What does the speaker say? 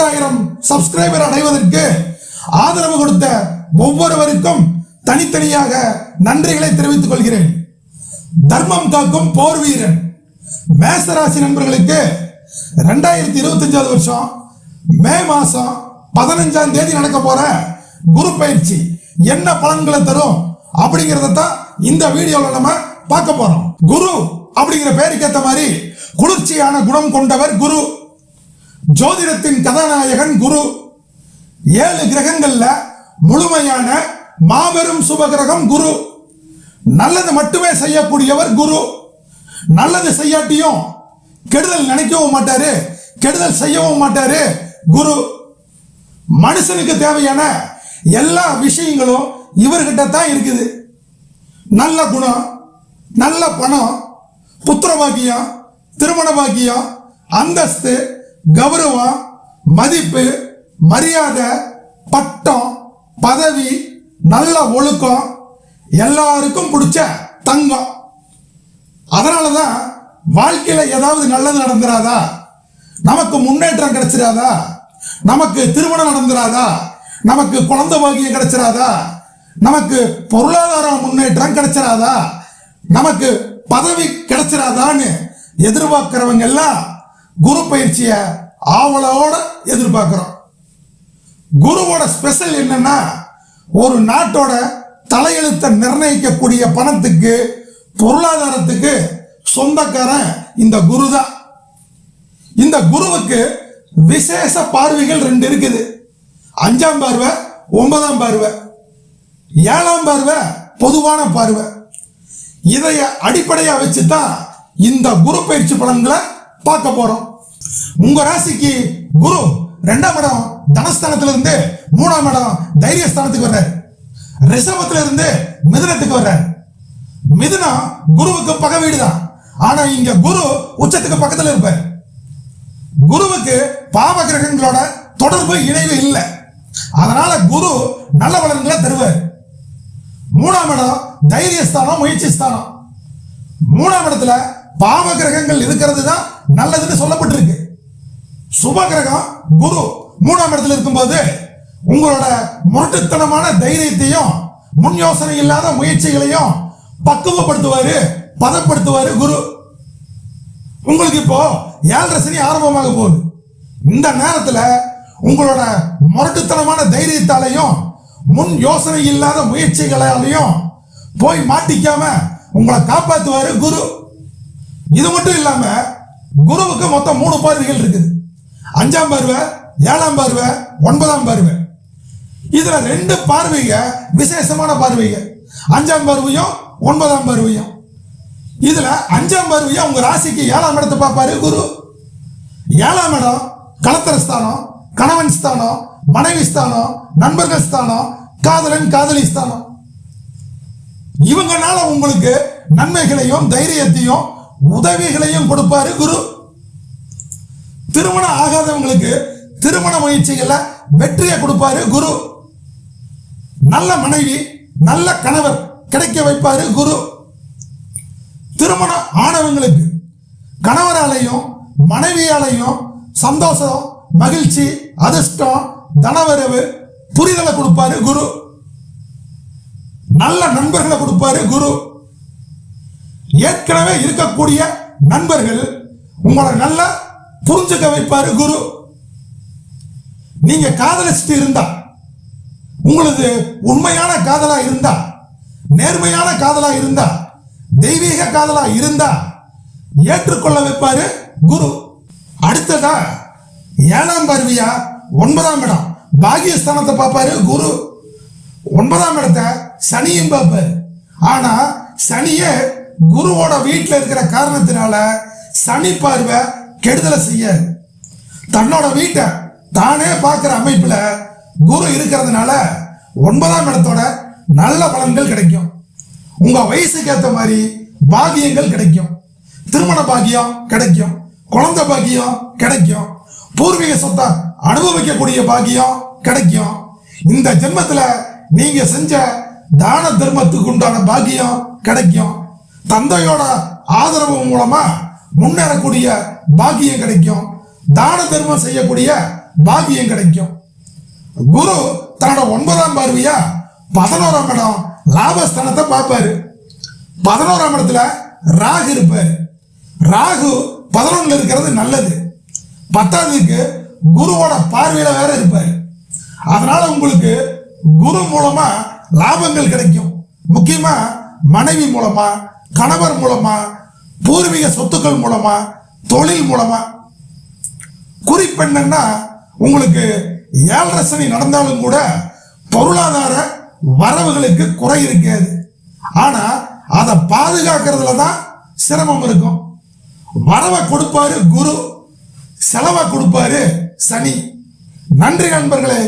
இரண்டாயிரம் சப்ஸ்கிரைபர் அடைவதற்கு ஆதரவு கொடுத்த ஒவ்வொருவருக்கும் தனித்தனியாக நன்றிகளை தெரிவித்துக் கொள்கிறேன். தர்மம் காக்கும் போர் வீரன். மேசராசி நண்பர்களுக்கு ரெண்டாயிரத்தி இருபத்தஞ்சாவது வருஷம் மே மாசம் பதினஞ்சாம் தேதி நடக்க போற குரு பயிற்சி. என்ன பலன்களை தரும் அப்படிங்கறத தான் இந்த வீடியோல நம்ம பார்க்க போறோம். குரு அப்படிங்கிற பேருக்கு ஏத்த மாதிரி குளிர்ச்சியான குணம் கொண்டவர் குரு. ஜோதிடத்தின் கதாநாயகன் குரு. ஏழு கிரகங்கள்ல முழுமையான மாபெரும் சுபகிரகம் குரு. நல்லது மட்டுமே செய்யக்கூடியவர் குரு. நல்லது செய்யாட்டியும் கெடுதல் நினைக்கவும் மாட்டாரு. கெடுதல் செய்யவும் மாட்டாரு குரு. மனுஷனுக்கு தேவையான எல்லா விஷயங்களும் இவர்கிட்ட தான் இருக்குது. நல்ல குணம் நல்ல பணம் புத்திர பாக்கியம் திருமண பாக்கியம் அந்தஸ்து கௌரவம் மதிப்பு மரியாதை பட்டம் பதவி நல்ல ஒழுக்கம் எல்லாருக்கும் பிடிச்ச தங்கம். அதனால தான் வாழ்க்கையில் ஏதாவது நல்லது நடந்துராதா? நமக்கு முன்னேற்றம் கிடைச்சிடாதா நமக்கு திருமணம் நடந்துராதா? நமக்கு குழந்தை பாக்கியம் கிடைச்சிடாதா நமக்கு பொருளாதார முன்னேற்றம் கிடைச்சிடாதா நமக்கு பதவி கிடைச்சிராதான்னு எதிர்பார்க்கிறவங்க எல்லாம் குரு பயிற்சியை ஆவலோட எதிர்பார்க்குறோம். குருவோட ஸ்பெஷல் என்னன்னா ஒரு நாட்டோட தலையெழுத்தை நிர்ணயிக்கக்கூடிய பணத்துக்கு பொருளாதாரத்துக்கு சொந்தக்காரன் இந்த குரு தான் இந்த குருவுக்கு விசேஷ பார்வைகள் ரெண்டு இருக்குது. அஞ்சாம் பார்வை ஒன்பதாம் பார்வை ஏழாம் பார்வை பொதுவான பார்வை. இதைய அடிப்படையாக வச்சு தான் இந்த குரு பயிற்சி பலன்களை பார்க்க போகிறோம் உங்க ராசிக்கு குரு ரெண்டாம் இடம் தனஸ்தானத்துல இருந்து மூணாம் இடம் தைரியஸ்தானத்துக்கு வர்றாரு. ரிசவத்துல இருந்து மிதுனத்துக்கு வர்றாரு. மிதுனம் குருவுக்கு பக வீடு தான் ஆனா இங்க குரு உச்சத்துக்கு பக்கத்துல இருப்பார். குருவுக்கு பாவ கிரகங்களோட தொடர்பு இணைவு இல்லை. அதனால குரு நல்ல பலன்களை தருவார். மூணாம் இடம் தைரியஸ்தானம் முயற்சி ஸ்தானம் மூணாம் இடத்துல பாவ கிரகங்கள் இருக்கிறது தான் நல்லதுன்னு சொல்லப்பட்டிருக்கு. சுப கிரகம் குரு மூணாம் இடத்துல இருக்கும்போது உங்களோட முரட்டுத்தனமான தைரியத்தையும் முன் யோசனை இல்லாத முயற்சிகளையும் பக்குவப்படுத்துவாரு பதப்படுத்துவாரு குரு. உங்களுக்கு இப்போ ஏழரை சனி ஆரம்பமாக போகுது. இந்த நேரத்துல உங்களோட முரட்டுத்தனமான தைரியத்தாலையும் முன் யோசனை இல்லாத முயற்சிகளாலையும் போய் மாட்டிக்காம உங்களை காப்பாத்துவாரு குரு. இது மட்டும் இல்லாம குருவுக்கு மொத்தம் மூணு பார்வைகள் இருக்குது. அஞ்சாம் பார்வை ஏழாம் பார்வை ஒன்பதாம் பார்வை. இதுல ரெண்டு பார்வைங்க விசேஷமான பார்வைங்க. அஞ்சாம் பார்வையும் ஒன்பதாம் பார்வையும். இதுல அஞ்சாம் பார்வையும் உங்க ராசிக்கு ஏழாம் இடத்தை பார்ப்பாரு குரு. ஏழாம் இடம் கலத்தர ஸ்தானம் கணவன் ஸ்தானம் மனைவி ஸ்தானம் நண்பர்கள் ஸ்தானம் காதலன் காதலி ஸ்தானம். இவங்கனால உங்களுக்கு நன்மைகளையும் தைரியத்தையும் உதவிகளையும் கொடுப்பாரு குரு. திருமணம் ஆகாதவங்களுக்கு திருமண முயற்சிகள்ல வெற்றியை கொடுப்பாரு குரு. நல்ல மனைவி நல்ல கணவர் கிடைக்க வைப்பாரு குரு. திருமணம் ஆனவங்களுக்கு கணவராலையும் மனைவியாலையும் சந்தோஷம் மகிழ்ச்சி அதிர்ஷ்டம் தனவரவு புரிதலை கொடுப்பாரு குரு. நல்ல நண்பர்களை கொடுப்பாரு குரு. ஏற்கனவே இருக்கக்கூடிய நண்பர்கள் உங்களை நல்ல புரிஞ்சுக்க வைப்பாரு குரு. நீங்க காதலிச்சுட்டு இருந்தா உங்களது உண்மையான காதலா இருந்தா நேர்மையான காதலா இருந்தா தெய்வீக காதலா இருந்தா ஏற்றுக்கொள்ள வைப்பாரு குரு. அடுத்ததா ஏழாம் பார்வையா ஒன்பதாம் இடம் பாகியஸ்தானத்தை பார்ப்பாரு குரு. ஒன்பதாம் இடத்தை சனியும் பார்ப்பாரு. ஆனா சனியே குருவோட வீட்டில் இருக்கிற காரணத்தினால சனி பார்வை கெடுதலை செய்யாது தன்னோட வீட்டை தானே பார்க்குற அமைப்பில் குரு இருக்கிறதுனால ஒன்பதாம் இடத்தோட நல்ல பலன்கள் கிடைக்கும். உங்கள் வயசுக்கு ஏற்ற மாதிரி பாக்கியங்கள் கிடைக்கும். திருமண பாக்கியம் கிடைக்கும். குழந்தை பாக்கியம் கிடைக்கும். பூர்வீக சொத்தை அனுபவிக்கக்கூடிய பாக்கியம் கிடைக்கும். இந்த ஜென்மத்தில் நீங்க செஞ்ச தான தர்மத்துக்கு உண்டான பாக்கியம் கிடைக்கும். தந்தையோட ஆதரவு மூலமா முன்னேறக்கூடிய பாக்கியம் கிடைக்கும். தான தர்மம் செய்யக்கூடிய பாக்கியம் கிடைக்கும். குரு தன்னோட ஒன்பதாம் பார்வையா பதினோராம் இடம் லாபஸ்தானத்தை பார்ப்பாரு. பதினோராம் இடத்துல ராகு இருப்பாரு. ராகு பதினொன்னுல இருக்கிறது நல்லது. பத்தாவதுக்கு குருவோட பார்வையில வேற இருப்பார். அதனால உங்களுக்கு குரு மூலமா லாபங்கள் கிடைக்கும். முக்கியமா மனைவி மூலமா கணவர் மூலமா பூர்வீக சொத்துக்கள் மூலமா தொழில் மூலமா. குறிப்பு என்னன்னா உங்களுக்கு ஏழரை சனி நடந்தாலும் கூட பொருளாதார வரவுகளுக்கு குறை இருக்காது. ஆனா அதை பாதுகாக்கிறதுல தான் சிரமம் இருக்கும். வரவை கொடுப்பாரு குரு செலவை கொடுப்பாரு சனி. நன்றி நண்பர்களே.